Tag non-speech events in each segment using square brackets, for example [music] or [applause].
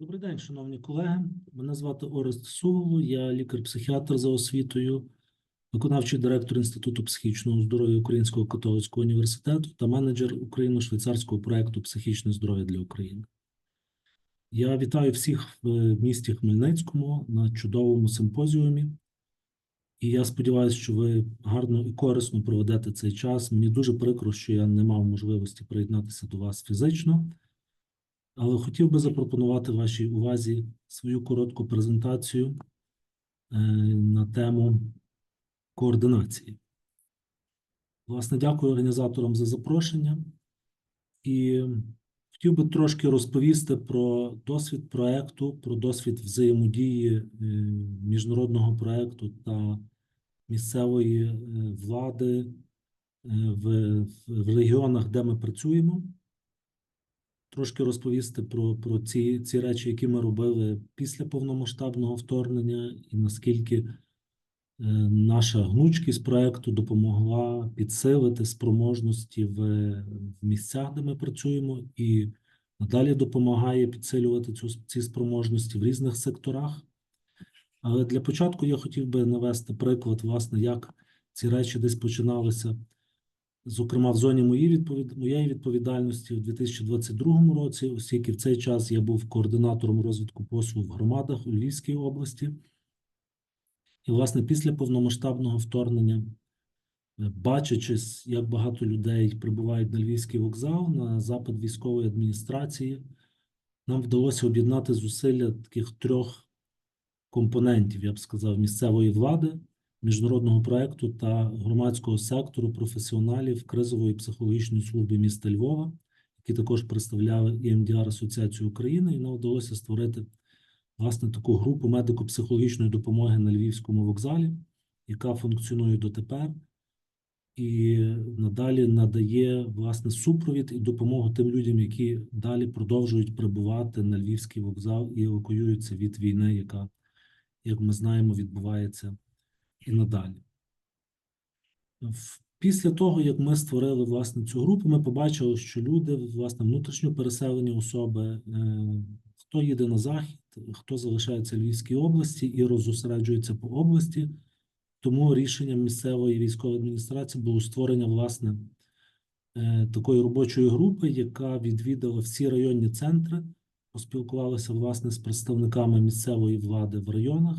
Добрий день, шановні колеги. Мене звати Орест Суволо, я лікар-психіатр за освітою, виконавчий директор Інституту психічного здоров'я Українського католицького університету та менеджер україно-швейцарського проекту Психічне здоров'я для України. Я вітаю всіх в місті Хмельницькому на чудовому симпозіумі. І я сподіваюся, що ви гарно і корисно проведете цей час. Мені дуже прикро, що я не мав можливості приєднатися до вас фізично. Але хотів би запропонувати вашій увазі свою коротку презентацію е, на тему координації. Власне, дякую організаторам за запрошення і хотів би трошки розповісти про досвід проекту, про досвід взаємодії е, міжнародного проекту та місцевої е, влади в регіонах, де ми працюємо трошки розповісти про, про ці, ці речі, які ми робили після повномасштабного вторгнення, і наскільки е, наша гнучкість проекту допомогла підсилити спроможності в, в місцях, де ми працюємо, і надалі допомагає підсилювати цю, ці спроможності в різних секторах. Але для початку я хотів би навести приклад, власне, як ці речі десь починалися зокрема в зоні моєї відповід... моєї відповідальності у 2022 році, оскільки в цей час я був координатором розвитку послуг в громадах у Львівській області. І, власне, після повномасштабного вторгнення, е, бачачи, як багато людей прибувають на Львівський вокзал на запит військової адміністрації, нам вдалося об'єднати зусилля таких трьох компонентів, я б сказав, місцевої влади міжнародного проекту та громадського сектору професіоналів кризової психологічної служби міста Львова, які також представляли ІМДР Асоціацію України, і нам вдалося створити власне таку групу медико-психологічної допомоги на Львівському вокзалі, яка функціонує дотепер. І надалі надає власне супровід і допомогу тим людям, які далі продовжують прибувати на Львівський вокзал і евакуюються від війни, яка, як ми знаємо, відбувається і надалі. Після того, як ми створили власне цю групу, ми побачили, що люди, власне, внутрішньо переселені особи, е, хто їде на захід, хто залишається в Львівській області і розосереджується по області. Тому рішенням місцевої військової адміністрації було створення власне е, такої робочої групи, яка відвідала всі районні центри, поспілкувалася власне з представниками місцевої влади в районах.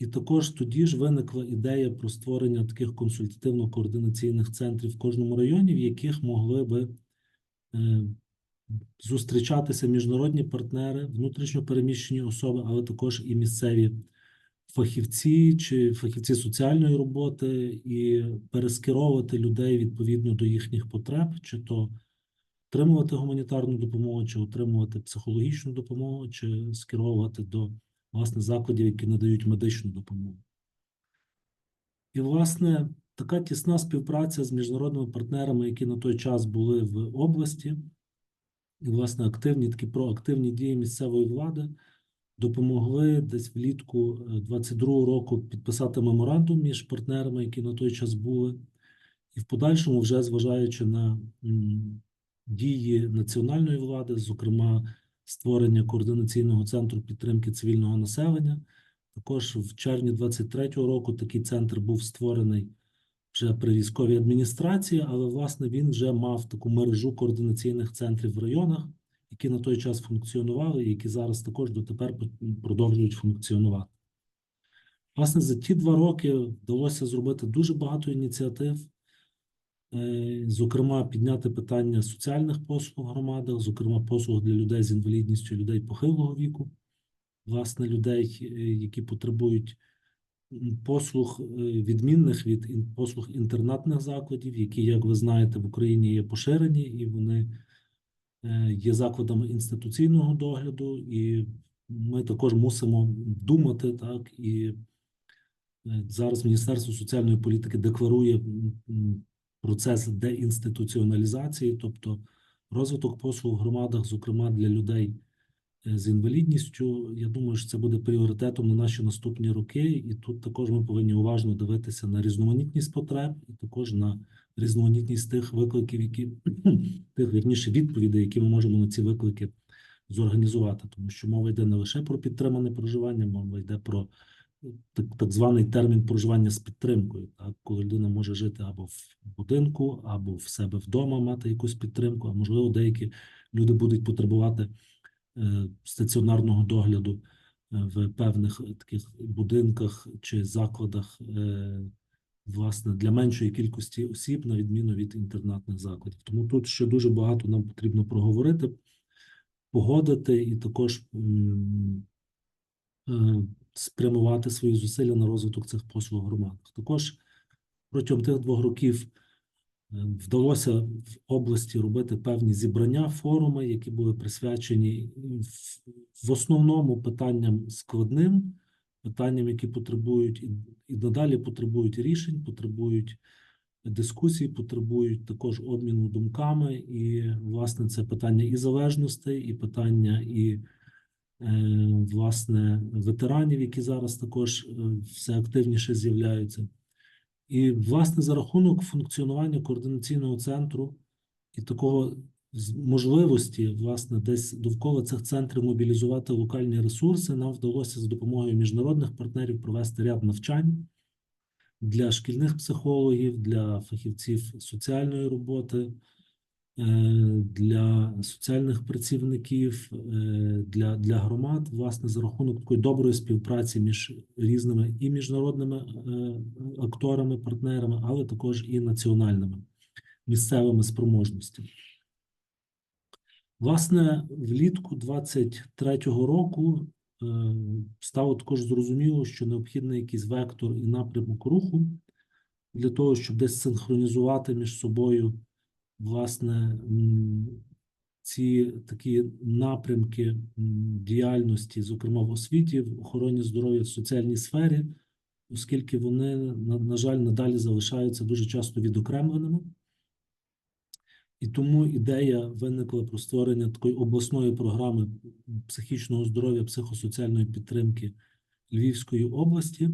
І також тоді ж виникла ідея про створення таких консультативно-координаційних центрів в кожному районі, в яких могли би е, зустрічатися міжнародні партнери, внутрішньо переміщені особи, але також і місцеві фахівці чи фахівці соціальної роботи, і перескеровувати людей відповідно до їхніх потреб, чи то отримувати гуманітарну допомогу, чи отримувати психологічну допомогу, чи скеровувати до власне, закладів, які надають медичну допомогу. І, власне, така тісна співпраця з міжнародними партнерами, які на той час були в області, і, власне, активні такі проактивні дії місцевої влади допомогли десь влітку 22-го року підписати меморандум між партнерами, які на той час були, і в подальшому, вже зважаючи на дії національної влади, зокрема створення координаційного центру підтримки цивільного населення. Також в червні 23-го року такий центр був створений вже при військовій адміністрації, але власне він вже мав таку мережу координаційних центрів в районах, які на той час функціонували, і які зараз також дотепер продовжують функціонувати. Власне, за ті два роки вдалося зробити дуже багато ініціатив. Е, зокрема, підняти питання соціальних послуг в громадах, зокрема, послуг для людей з інвалідністю, людей похилого віку, власне, людей, е, які потребують послуг е, відмінних від послуг інтернатних закладів, які, як ви знаєте, в Україні є поширені, і вони є закладами інституційного догляду, і ми також мусимо думати так і. Зараз Міністерство соціальної політики декларує процес деінституціоналізації, тобто розвиток послуг в громадах, зокрема для людей е, з інвалідністю. Я думаю, що це буде пріоритетом на наші наступні роки, і тут також ми повинні уважно дивитися на різноманітність потреб, і також на різноманітність тих викликів, які [clears throat] тих вірніше відповідей, які ми можемо на ці виклики зорганізувати, тому що мова йде не лише про підтримане проживання, мова йде про так, так званий термін проживання з підтримкою, так, коли людина може жити або в будинку, або в себе вдома мати якусь підтримку, а можливо, деякі люди будуть потребувати е, стаціонарного догляду е, в певних таких будинках чи закладах, е, власне, для меншої кількості осіб, на відміну від інтернатних закладів. Тому тут ще дуже багато нам потрібно проговорити, погодити і також спрямувати свої зусилля на розвиток цих послуг в громадах. Також протягом тих двох років е, вдалося в області робити певні зібрання, форуми, які були присвячені в, основному питанням складним, питанням, які потребують і, надалі потребують рішень, потребують дискусій, потребують також обміну думками. І, власне, це питання і залежностей, і питання і власне ветеранів, які зараз також е, все активніше з'являються. І, власне, за рахунок функціонування координаційного центру і такого можливості, власне, десь довкола цих центрів мобілізувати локальні ресурси, нам вдалося за допомогою міжнародних партнерів провести ряд навчань для шкільних психологів, для фахівців соціальної роботи, е, для соціальних працівників, е, для, для громад, власне, за рахунок такої доброї співпраці між різними і міжнародними е, акторами, партнерами, але також і національними місцевими спроможностями. Власне, влітку 23-го року е, стало також зрозуміло, що необхідний якийсь вектор і напрямок руху для того, щоб десь синхронізувати між собою власне ці такі напрямки діяльності, зокрема в освіті, в охороні здоров'я в соціальній сфері, оскільки вони, на, на жаль, надалі залишаються дуже часто відокремленими. І тому ідея виникла про створення такої обласної програми психічного здоров'я, психосоціальної підтримки Львівської області,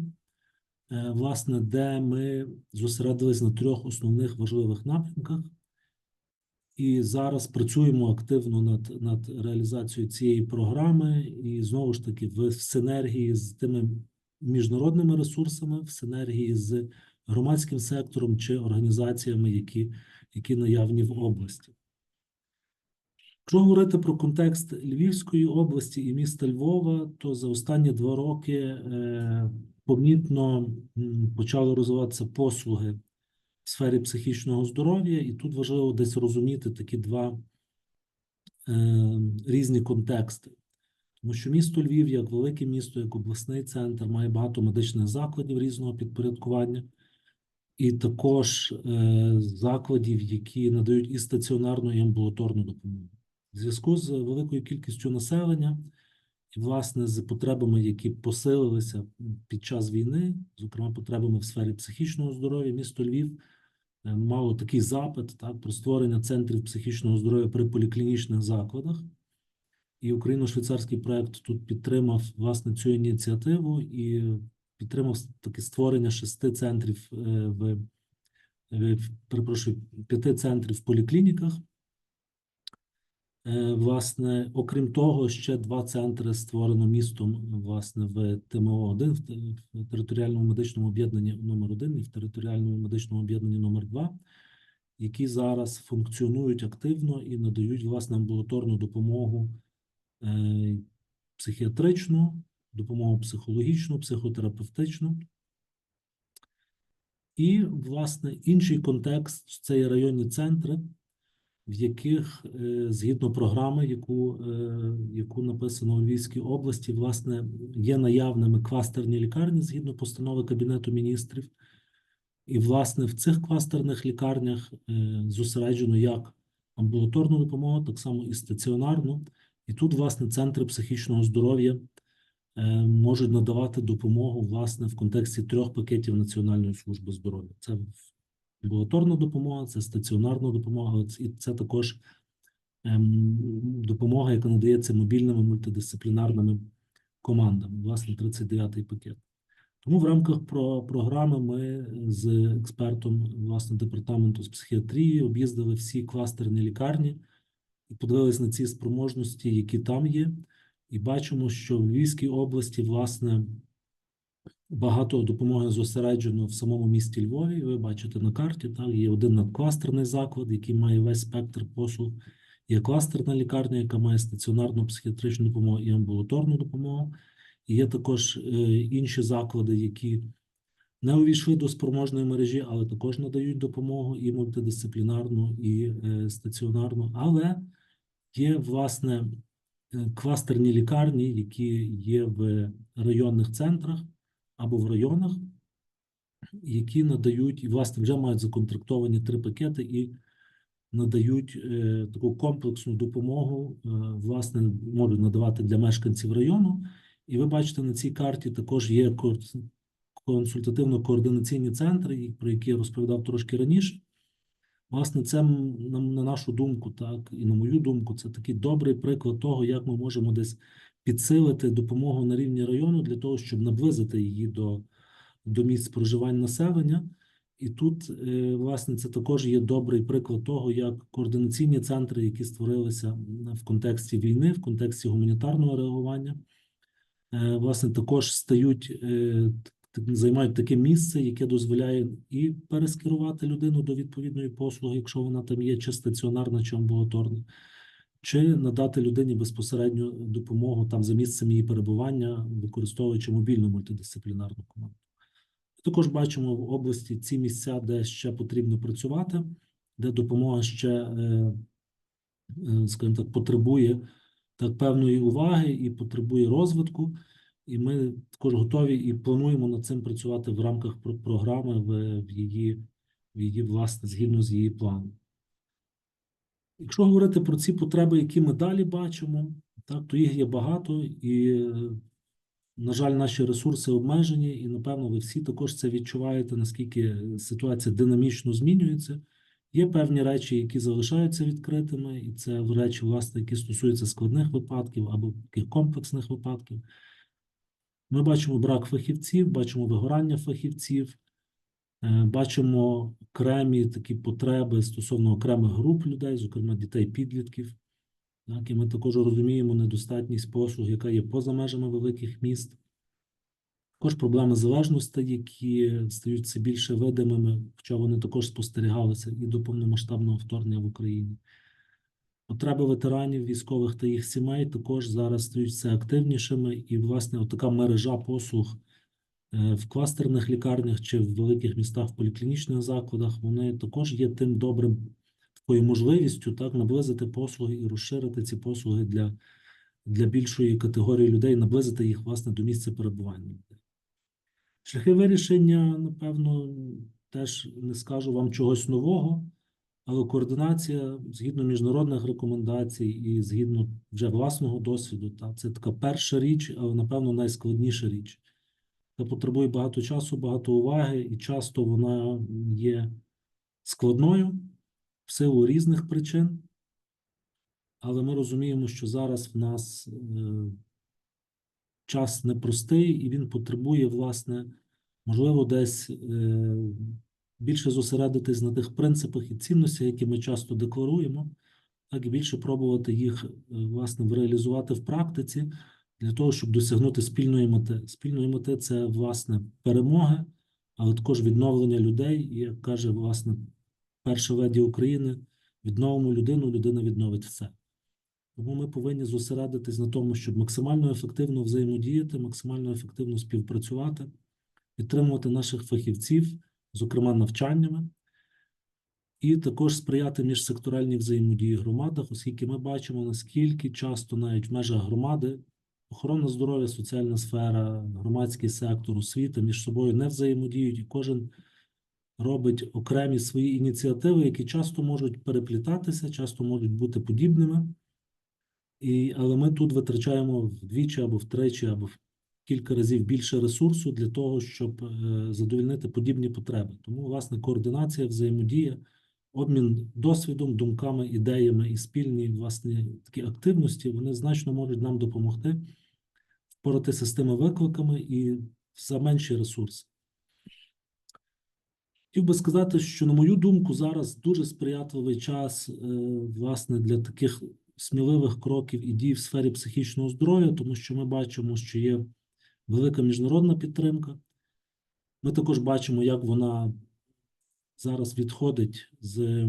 е, власне, де ми зосередились на трьох основних важливих напрямках. І зараз працюємо активно над, над реалізацією цієї програми, і знову ж таки в синергії з тими міжнародними ресурсами, в синергії з громадським сектором чи організаціями, які, які наявні в області. Якщо говорити про контекст Львівської області і міста Львова, то за останні два роки е, помітно почали розвиватися послуги в сфері психічного здоров'я, і тут важливо десь розуміти такі два е, різні контексти. Тому що місто Львів, як велике місто, як обласний центр, має багато медичних закладів різного підпорядкування, і також е, закладів, які надають і стаціонарну, і амбулаторну допомогу. В зв'язку з великою кількістю населення і, власне, з потребами, які посилилися під час війни, зокрема потребами в сфері психічного здоров'я, місто Львів мало такий запит так, про створення центрів психічного здоров'я при поліклінічних закладах. І україно-швейцарський проект тут підтримав власне цю ініціативу і підтримав таке створення шести центрів е, в, в перепрошую, п'яти центрів в поліклініках. Е, Власне, окрім того, ще два центри створено містом власне в ТМО 1 в територіальному медичному об'єднанні номер 1 і в територіальному медичному об'єднанні номер 2 які зараз функціонують активно і надають власне амбулаторну допомогу е, психіатричну, допомогу психологічну, психотерапевтичну. І, власне, інший контекст це є районні центри, в яких е, згідно програми, яку, е, яку написано у Львівській області, власне, є наявними кластерні лікарні згідно постанови Кабінету міністрів. І, власне, в цих кластерних лікарнях е, зосереджено як амбулаторну допомогу, так само і стаціонарну. І тут, власне, центри психічного здоров'я можуть надавати допомогу, власне, в контексті трьох пакетів Національної служби здоров'я. Це амбулаторна допомога, це стаціонарна допомога, і це також ем, допомога, яка надається мобільними мультидисциплінарними командами, власне, 39-й пакет. Тому в рамках про програми ми з експертом власне департаменту з психіатрії об'їздили всі кластерні лікарні і подивились на ці спроможності, які там є, і бачимо, що в Львівській області, власне, багато допомоги зосереджено в самому місті Львові. Ви бачите на карті, так, є один надкластерний заклад, який має весь спектр послуг. Є кластерна лікарня, яка має стаціонарну психіатричну допомогу і амбулаторну допомогу. І є також е, інші заклади, які не увійшли до спроможної мережі, але також надають допомогу і мультидисциплінарну, і е, стаціонарну. Але є, власне, е, кластерні лікарні, які є в районних центрах або в районах, які надають і, власне, вже мають законтрактовані три пакети і надають е, таку комплексну допомогу, е, власне, можуть надавати для мешканців району. І ви бачите, на цій карті також є консультативно-координаційні центри, про які я розповідав трошки раніше. Власне, це на нашу думку, так, і на мою думку, це такий добрий приклад того, як ми можемо десь підсилити допомогу на рівні району для того, щоб наблизити її до, до місць проживання населення. І тут, е, власне, це також є добрий приклад того, як координаційні центри, які створилися в контексті війни, в контексті гуманітарного реагування, е, власне, також стають, е, займають таке місце, яке дозволяє і перескерувати людину до відповідної послуги, якщо вона там є, чи стаціонарна, чи амбулаторна, чи надати людині безпосередньо допомогу там за місцем її перебування, використовуючи мобільну мультидисциплінарну команду. Також бачимо в області ці місця, де ще потрібно працювати, де допомога ще, е, е, скажімо так, потребує так певної уваги і потребує розвитку. І ми також готові і плануємо над цим працювати в рамках програми в її, в її, власне, згідно з її планом. Якщо говорити про ці потреби, які ми далі бачимо, так, то їх є багато, і, на жаль, наші ресурси обмежені, і, напевно, ви всі також це відчуваєте, наскільки ситуація динамічно змінюється. Є певні речі, які залишаються відкритими, і це речі, власне, які стосуються складних випадків або таких комплексних випадків. Ми бачимо брак фахівців, бачимо вигорання фахівців, бачимо окремі такі потреби стосовно окремих груп людей, зокрема дітей, підлітків. Так, і ми також розуміємо недостатність послуг, яка є поза межами великих міст. Також проблеми залежностей, які стають все більше видимими, хоча вони також спостерігалися і до повномасштабного вторгнення в Україні. Потреби ветеранів військових та їх сімей також зараз стають все активнішими, і, власне, така мережа послуг е, в кластерних лікарнях чи в великих містах в поліклінічних закладах, вони також є тим добрим такою можливістю так наблизити послуги і розширити ці послуги для, для більшої категорії людей, наблизити їх власне до місця перебування. Шляхи вирішення, напевно, теж не скажу вам чогось нового, але координація згідно міжнародних рекомендацій і згідно вже власного досвіду, та це така перша річ, але напевно найскладніша річ. Потребує багато часу, багато уваги, і часто вона є складною в силу різних причин. Але ми розуміємо, що зараз в нас е, час непростий, і він потребує, власне, можливо, десь е, більше зосередитись на тих принципах і цінностях, які ми часто декларуємо, так і більше пробувати їх, е, власне, реалізувати в практиці для того, щоб досягнути спільної мети. Спільної мети це, власне, перемоги, але також відновлення людей, як каже, власне, перша леді України, відновимо людину, людина відновить все. Тому ми повинні зосередитись на тому, щоб максимально ефективно взаємодіяти, максимально ефективно співпрацювати, підтримувати наших фахівців, зокрема навчаннями, і також сприяти міжсекторальній взаємодії громадах, оскільки ми бачимо, наскільки часто навіть в межах громади охорона здоров'я, соціальна сфера, громадський сектор, освіта між собою не взаємодіють, і кожен робить окремі свої ініціативи, які часто можуть переплітатися, часто можуть бути подібними. І, але ми тут витрачаємо вдвічі або втричі, або в кілька разів більше ресурсу для того, щоб е, задовольнити подібні потреби. Тому, власне, координація, взаємодія, обмін досвідом, думками, ідеями і спільні власне такі активності вони значно можуть нам допомогти впоратися з тими викликами і за менші ресурси. Хотів би сказати, що, на мою думку, зараз дуже сприятливий час, е, власне, для таких сміливих кроків і дій в сфері психічного здоров'я, тому що ми бачимо, що є велика міжнародна підтримка. Ми також бачимо, як вона зараз відходить з,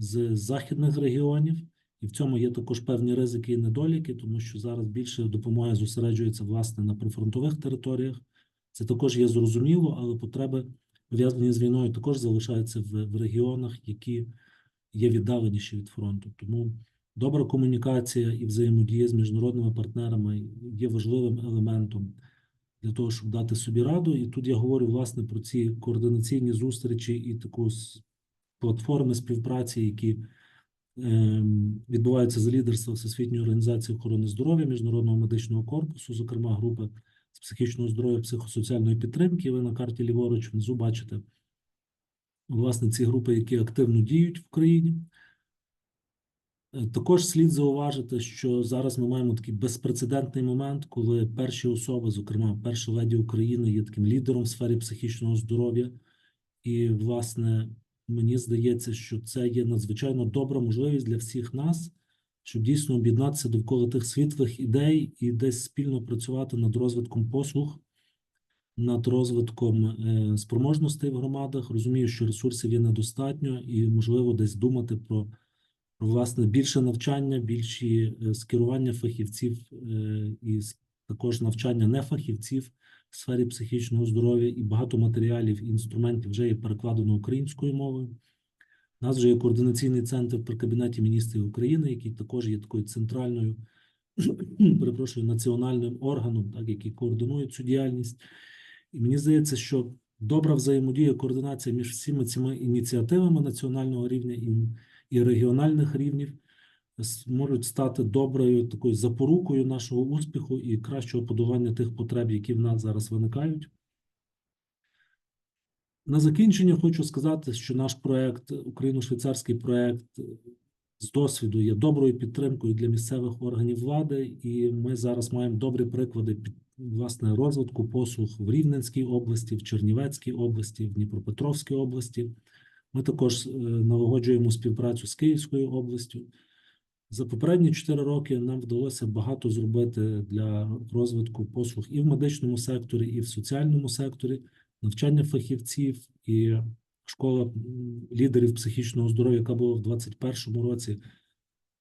з західних регіонів, і в цьому є також певні ризики і недоліки, тому що зараз більше допомоги зосереджується власне на прифронтових територіях. Це також є зрозуміло, але потреби пов'язані з війною також залишаються в, в регіонах, які є віддаленіші від фронту. Тому добра комунікація і взаємодія з міжнародними партнерами є важливим елементом для того, щоб дати собі раду. І тут я говорю власне про ці координаційні зустрічі і таку платформи співпраці, які ем, відбуваються за лідерства Всесвітньої організації охорони здоров'я, Міжнародного медичного корпусу, зокрема групи з психічного здоров'я, психосоціальної підтримки. Ви на карті ліворуч внизу бачите власне ці групи, які активно діють в країні. Е, Також слід зауважити, що зараз ми маємо такий безпрецедентний момент, коли перші особи, зокрема перша леді України, є таким лідером в сфері психічного здоров'я. І, власне, мені здається, що це є надзвичайно добра можливість для всіх нас, щоб дійсно об'єднатися довкола тих світлих ідей і десь спільно працювати над розвитком послуг, над розвитком е, спроможностей в громадах. Розумію, що ресурсів є недостатньо, і можливо десь думати про про власне більше навчання, більші е, скерування фахівців е, і також навчання нефахівців в сфері психічного здоров'я, і багато матеріалів і інструментів вже є перекладено українською мовою. У нас вже є координаційний центр при Кабінеті міністрів України, який також є такою центральною, [clears throat] перепрошую, національним органом, так, який координує цю діяльність. І мені здається, що добра взаємодія, координація між всіма цими ініціативами національного рівня і, і регіональних рівнів можуть стати доброю такою запорукою нашого успіху і кращого подолання тих потреб, які в нас зараз виникають. На закінчення хочу сказати, що наш проект, україно-швейцарський проект, з досвіду є доброю підтримкою для місцевих органів влади, і ми зараз маємо добрі приклади під власне розвитку послуг в Рівненській області, в Чернівецькій області, в Дніпропетровській області. Ми також е, налагоджуємо співпрацю з Київською областю. За попередні 4 роки нам вдалося багато зробити для розвитку послуг і в медичному секторі, і в соціальному секторі, навчання фахівців і школа лідерів психічного здоров'я, яка була в 2021 році.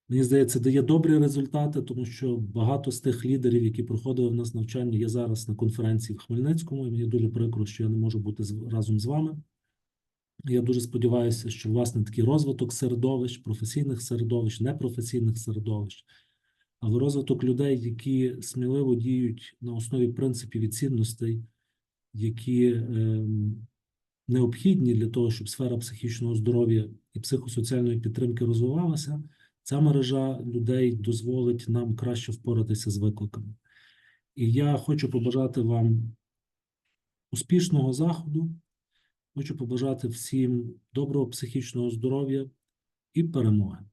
Мені здається, дає добрі результати, тому що багато з тих лідерів, які проходили в нас навчання, є зараз на конференції в Хмельницькому. І мені дуже прикро, що я не можу бути разом з вами. Я дуже сподіваюся, що власне такий розвиток середовищ, професійних середовищ, непрофесійних середовищ, але розвиток людей, які сміливо діють на основі принципів і цінностей, які ем, необхідні для того, щоб сфера психічного здоров'я і психосоціальної підтримки розвивалася, ця мережа людей дозволить нам краще впоратися з викликами. І я хочу побажати вам успішного заходу. Хочу побажати всім доброго психічного здоров'я і перемоги.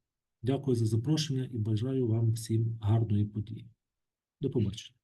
Дякую за запрошення і бажаю вам всім гарної події. До побачення.